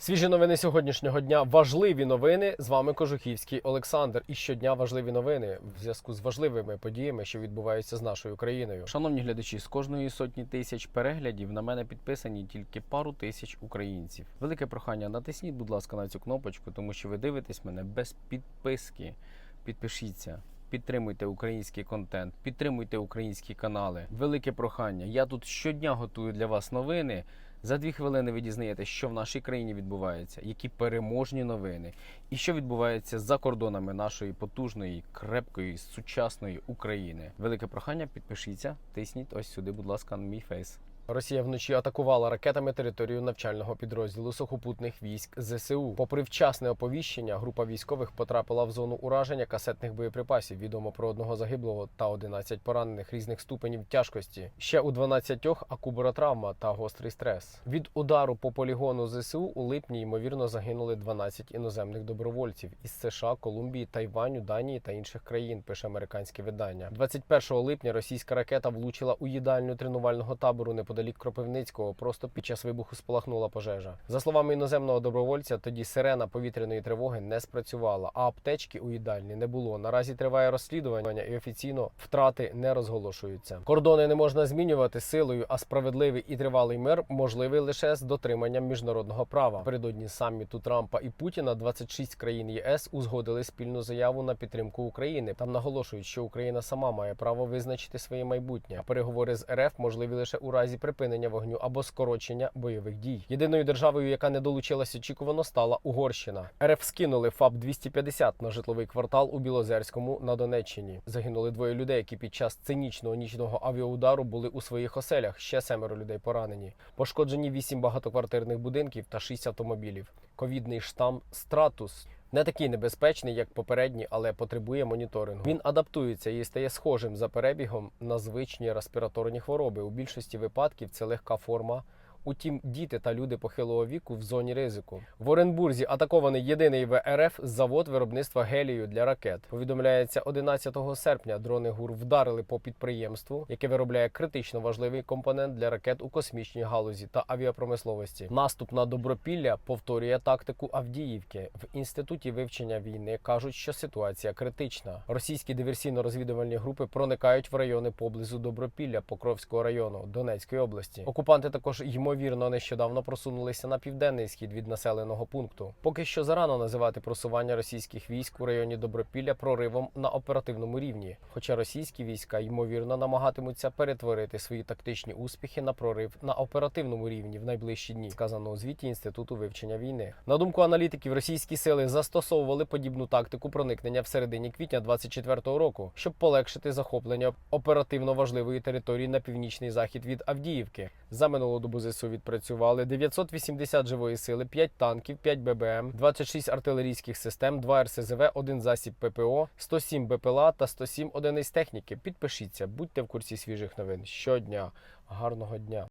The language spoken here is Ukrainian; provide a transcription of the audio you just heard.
Свіжі новини сьогоднішнього дня. Важливі новини. З вами Кожухівський Олександр. І щодня важливі новини в зв'язку з важливими подіями, що відбуваються з нашою країною. Шановні глядачі, з кожної сотні тисяч переглядів на мене підписані тільки пару тисяч українців. Велике прохання, натисніть, будь ласка, на цю кнопочку, тому що ви дивитесь мене без підписки. Підпишіться. Підтримуйте український контент, підтримуйте українські канали. Велике прохання. Я тут щодня готую для вас новини. За дві хвилини ви дізнаєтесь, що в нашій країні відбувається, які переможні новини, і що відбувається за кордонами нашої потужної, крепкої, сучасної України. Велике прохання, підпишіться, тисніть ось сюди, будь ласка, на мій фейс. Росія вночі атакувала ракетами територію навчального підрозділу сухопутних військ ЗСУ. Попри вчасне оповіщення, група військових потрапила в зону ураження касетних боєприпасів. Відомо про одного загиблого та 11 поранених різних ступенів тяжкості. Ще у 12 акубаротравма та гострий стрес. Від удару по полігону ЗСУ у липні ймовірно загинули 12 іноземних добровольців із США, Колумбії, Тайваню, Данії та інших країн. Пише американське видання. 21 липня російська ракета влучила у їдальню тренувального табору неподалік Кропивницького. Просто під час вибуху спалахнула пожежа. За словами іноземного добровольця, тоді сирена повітряної тривоги не спрацювала, а аптечки у їдальні не було. Наразі триває розслідування і офіційно втрати не розголошуються. Кордони не можна змінювати силою, а справедливий і тривалий мир можливий лише з дотриманням міжнародного права. Передодні саміту Трампа і Путіна 26 країн ЄС узгодили спільну заяву на підтримку України. Там наголошують, що Україна сама має право визначити своє майбутнє. Переговори з РФ можливі лише у разі припинення вогню або скорочення бойових дій. Єдиною державою, яка не долучилась очікувано, стала Угорщина. РФ скинули ФАП 250 на житловий квартал у Білозерському на Донеччині. Загинули двоє людей, які під час цинічного нічного авіаудару були у своїх оселях. Ще семеро людей поранені. Пошкоджені вісім багатоквартирних будинків та шість автомобілів. Ковідний штам Стратус. Не такий небезпечний, як попередній, але потребує моніторингу. Він адаптується і стає схожим за перебігом на звичні респіраторні хвороби. У більшості випадків це легка форма. Утім, діти та люди похилого віку в зоні ризику. В Оренбурзі атакований єдиний в РФ завод виробництва гелію для ракет. Повідомляється, 11 серпня дрони ГУР вдарили по підприємству, яке виробляє критично важливий компонент для ракет у космічній галузі та авіапромисловості. Наступ на добропілля повторює тактику Авдіївки. В інституті вивчення війни кажуть, що ситуація критична. Російські диверсійно-розвідувальні групи проникають в райони поблизу Добропілля Покровського району Донецької області. Окупанти також ймовірно нещодавно просунулися на південний схід від населеного пункту. Поки що зарано називати просування російських військ у районі Добропілля проривом на оперативному рівні. Хоча російські війська ймовірно намагатимуться перетворити свої тактичні успіхи на прорив на оперативному рівні в найближчі дні, сказано у звіті інституту вивчення війни. На думку аналітиків, російські сили застосовували подібну тактику проникнення в середині квітня 24-го року, щоб полегшити захоплення оперативно важливої території на північний захід від Авдіївки. За минулу добу ЗСУ відпрацювали 980 живої сили, 5 танків, 5 ББМ, 26 артилерійських систем, 2 РСЗВ, 1 засіб ППО, 107 БПЛА та 107 одиниць техніки. Підпишіться, будьте в курсі свіжих новин щодня. Гарного дня!